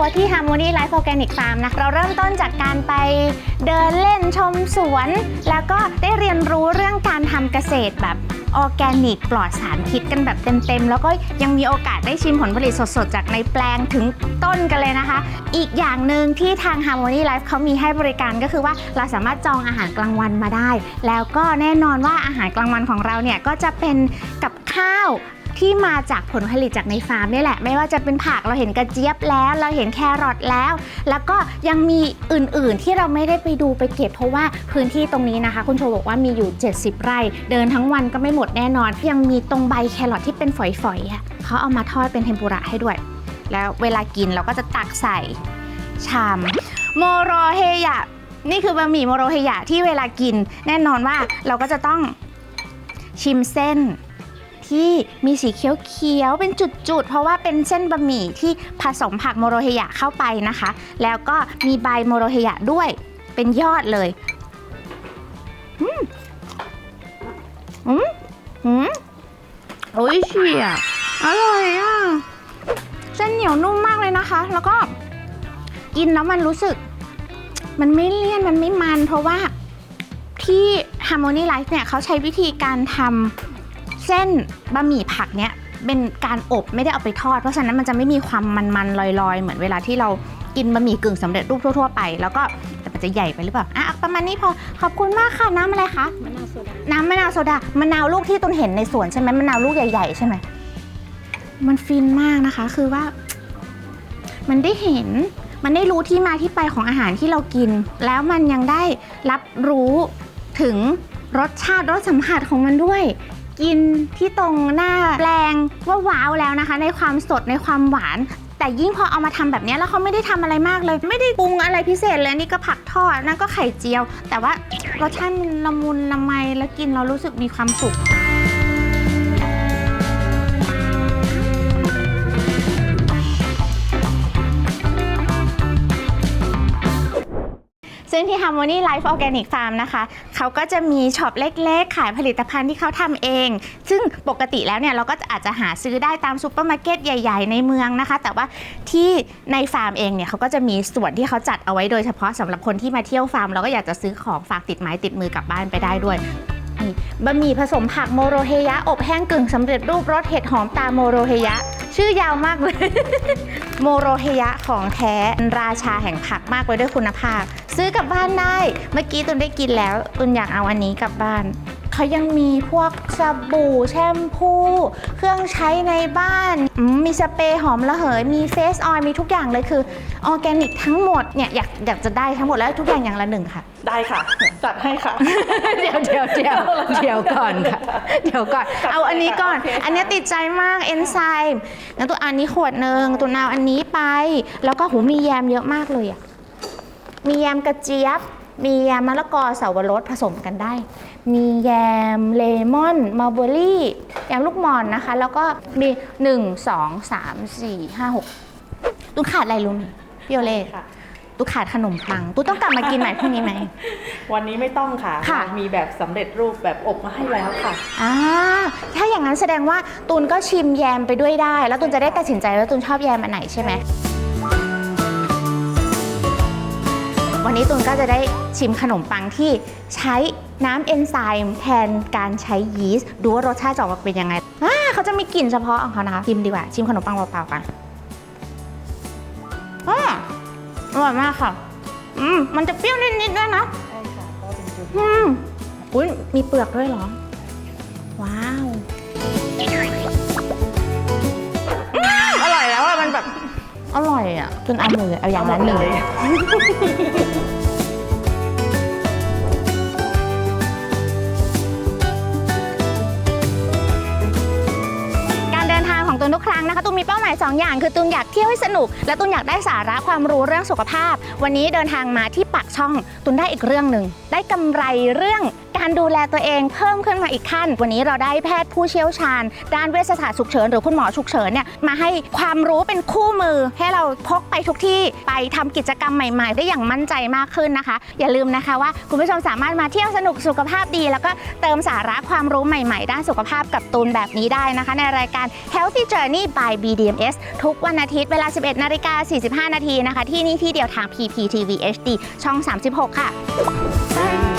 ทัวร์ที่ Harmony Life Organic Farm นะเราเริ่มต้นจากการไปเดินเล่นชมสวน แล้วก็ได้เรียนรู้เรื่องการทำเกษตรแบบออร์แกนิกปลอดสารพิษกันแบบเต็มๆ แล้วก็ยังมีโอกาสได้ชิมผลผลิตสดๆ จากในแปลงถึงต้นกันเลยนะคะ อีกอย่างหนึ่งที่ทาง Harmony Life เขามีให้บริการก็คือว่าเราสามารถจองอาหารกลางวันมาได้ แล้วก็แน่นอนว่าอาหารกลางวันของเราเนี่ยก็จะเป็นกับข้าว ที่มาจากผลผลิตจากในฟาร์มนี่แหละ ไม่ว่าจะเป็นผักเราเห็นกระเจี๊ยบแล้ว เราเห็นแครอทแล้ว แล้วก็ยังมีอื่นๆที่เราไม่ได้ไปดูไปเก็บเพราะว่าพื้นที่ตรงนี้นะคะ คุณโชบอกว่ามีอยู่ 70 ไร่ เดินทั้งวันก็ไม่หมดแน่นอน ยังมีตรงใบแครอทที่เป็นฝอยๆอะเขาเอามาทอดเป็นเทมปุระให้ด้วย แล้วเวลากินเราก็จะตักใส่ชามโมโรเฮยะนี่คือบะหมี่โมโรเฮยะที่เวลากิน แน่นอนว่าเราก็จะต้องชิมเส้น ที่มีสีเขียวๆเป็นจุดๆ เพราะว่าเป็นเส้นบะหมี่ที่ผสมผักโมโรเฮยะเข้าไปนะคะ แล้วก็มีใบโมโรเฮยะด้วยเป็นยอดเลยอืมอืมอืมโอ้ยเฉียอร่อยอะ เส้นเหนียวนุ่มมากเลยนะคะ แล้วก็กินแล้วมันรู้สึก มันไม่เลี่ยนมันไม่มัน เพราะว่าที่ Harmony Life เนี่ยเขาใช้วิธีการทำ เส้นบะหมี่ผักเนี่ยเป็นการอบไม่ได้เอาไปทอด เพราะฉะนั้นมันจะไม่มีความมันๆลอยๆ เหมือนเวลาที่เรากินบะหมี่กึ่งสำเร็จรูปทั่วๆไป แล้วก็แต่มันจะใหญ่ไปหรือเปล่าอะประมาณนี้พอขอบคุณมากค่ะน้ำอะไรคะมะนาวโซดาน้ำมะนาวโซดามะนาวลูกที่ตุนเห็นในสวนใช่ไหมมะนาวลูกใหญ่ๆใช่ไหมมันฟินมากนะคะ คือว่า มันได้เห็นมันได้รู้ที่มาที่ไปของอาหารที่เรากิน แล้วมันยังได้รับรู้ถึงรสชาติรสสัมผัสของมันด้วย กินที่ตรงหน้าแปลงว่าว้าวแล้วนะคะ ในความสดในความหวาน แต่ยิ่งพอเอามาทำแบบนี้แล้วเขาไม่ได้ทำอะไรมากเลย ไม่ได้ปรุงอะไรพิเศษเลยนี่ก็ผักทอดนั่นก็ไข่เจียว แต่ว่ารสชาติมันละมุนละไมแล้วกินเรารู้สึกมีความสุข ซึ่งที่ Harmony Life Organic Farm นะคะเขาก็จะมีช็อปเล็กๆ ขายผลิตภัณฑ์ที่เขาทำเอง ซึ่งปกติแล้วเนี่ยเราก็อาจจะหาซื้อได้ตามซูเปอร์มาร์เก็ตใหญ่ ๆ ในเมืองนะคะ แต่ว่าที่ในฟาร์มเองเนี่ยเขาก็จะมีส่วนที่เขาจัดเอาไว้โดยเฉพาะสำหรับคนที่มาเที่ยวฟาร์มเราก็อยากจะซื้อของฝากติดไม้ติดมือกลับบ้านไปได้ด้วยบะหมี่ผสมผักโมโรเฮยะ อบแห้งกึ่งสำเร็จรูปรสเห็ดหอมตาโมโรเฮยะ ชื่อยาวมากเลย โมโรเฮยะของแท้ราชาแห่งผักมากไว้ด้วยคุณภาพ ซื้อกลับบ้านได้ เมื่อกี้ตุนได้กินแล้วตุนอยากเอาอันนี้กลับบ้านเขายังมีพวกสบู่แชมพู เครื่องใช้ในบ้านอืมมีสเปรย์หอมระเหย มีเฟสออยล์มีทุกอย่างเลยคือออร์แกนิกทั้งหมดเนี่ยอยากอยากจะได้ทั้งหมดแล้วทุกอย่างอย่างละหนึ่งค่ะ ได้ค่ะ จัดให้ค่ะ เดี๋ยวเดี๋ยวเดี๋ยวเดี๋ยวก่อนค่ะ เดี๋ยวก่อน เอาอันนี้ก่อนโอเคค่ะอันนี้ติดใจมากเอนไซม์งั้นตัวอันนี้ขวดหนึ่งตัวนาวอันนี้ไป แล้วก็หูมีแยมเยอะมากเลยอะ มีแยมกระเจี๊ยบ มีแยมมะละกอเสาวรสผสมกันได้ มีแยมเลมอนมัลเบอรี่แยมลูกหมอนนะคะ แล้วก็มี 1 2 3 4 5 6ตุ้ขาดอะไรรู้ไหมพี่โอเล่ค่ะ ตุ้ขาดขนมปัง ตุ้ต้องกลับมากินใหม่พรุ่งนี้ไหม วันนี้ไม่ต้องค่ะ ค่ะเรามีแบบสำเร็จรูปแบบอบมาให้แล้วค่ะ อ่าถ้าอย่างนั้นแสดงว่าตูนก็ชิมแยมไปด้วยได้ แล้วตูนจะได้ตัดสินใจว่าตูนชอบแยมอันไหนใช่ไหม วันนี้ตูนก็จะได้ชิมขนมปังที่ใช้น้ำเอนไซม์แทนการใช้ยีสต์ดูว่ารสชาติจะออกมาเป็นยังไงอ่าเขาจะมีกลิ่นเฉพาะของเขานะคะชิมดีกว่า ชิมขนมปังเปล่าๆกันอ่าอร่อยมากค่ะ อืมมันจะเปรี้ยวนิดๆด้วยนะใช่ค่ะก็เป็นจุดอืมอุ้ยมีเปลือกด้วยเหรอ ว้าว อร่อยอะจนเอามือเอาอย่างละหนึ่งเลยการเดินทางของตูนทุกครั้งนะคะตูนมีเป้าหมาย 2 อย่าง คือตูนอยากเที่ยวให้สนุก และตูนอยากได้สาระความรู้เรื่องสุขภาพ วันนี้เดินทางมาที่ปากช่องตูนได้อีกเรื่องหนึ่งได้กำไรเรื่อง การดูแลตัวเองเพิ่มขึ้นมาอีกขั้น วันนี้เราได้แพทย์ผู้เชี่ยวชาญ ด้านเวชศาสตร์ฉุกเฉินหรือคุณหมอฉุกเฉินเนี่ยมาให้ความรู้เป็นคู่มือ ให้เราพกไปทุกที่ไปทำกิจกรรมใหม่ ๆ ได้อย่างมั่นใจมากขึ้นนะคะ อย่าลืมนะคะว่าคุณผู้ชมสามารถมาเที่ยวสนุกสุขภาพดี แล้วก็เติมสาระความรู้ใหม่ ๆ ด้านสุขภาพกับตูนแบบนี้ได้นะคะ ในรายการ Healthy Journey by BDMS ทุกวันอาทิตย์เวลา 11นาฬิกา45 นาทีนะคะ ที่นี่ที่เดียวทาง PPTV HD ช่อง 36 ค่ะ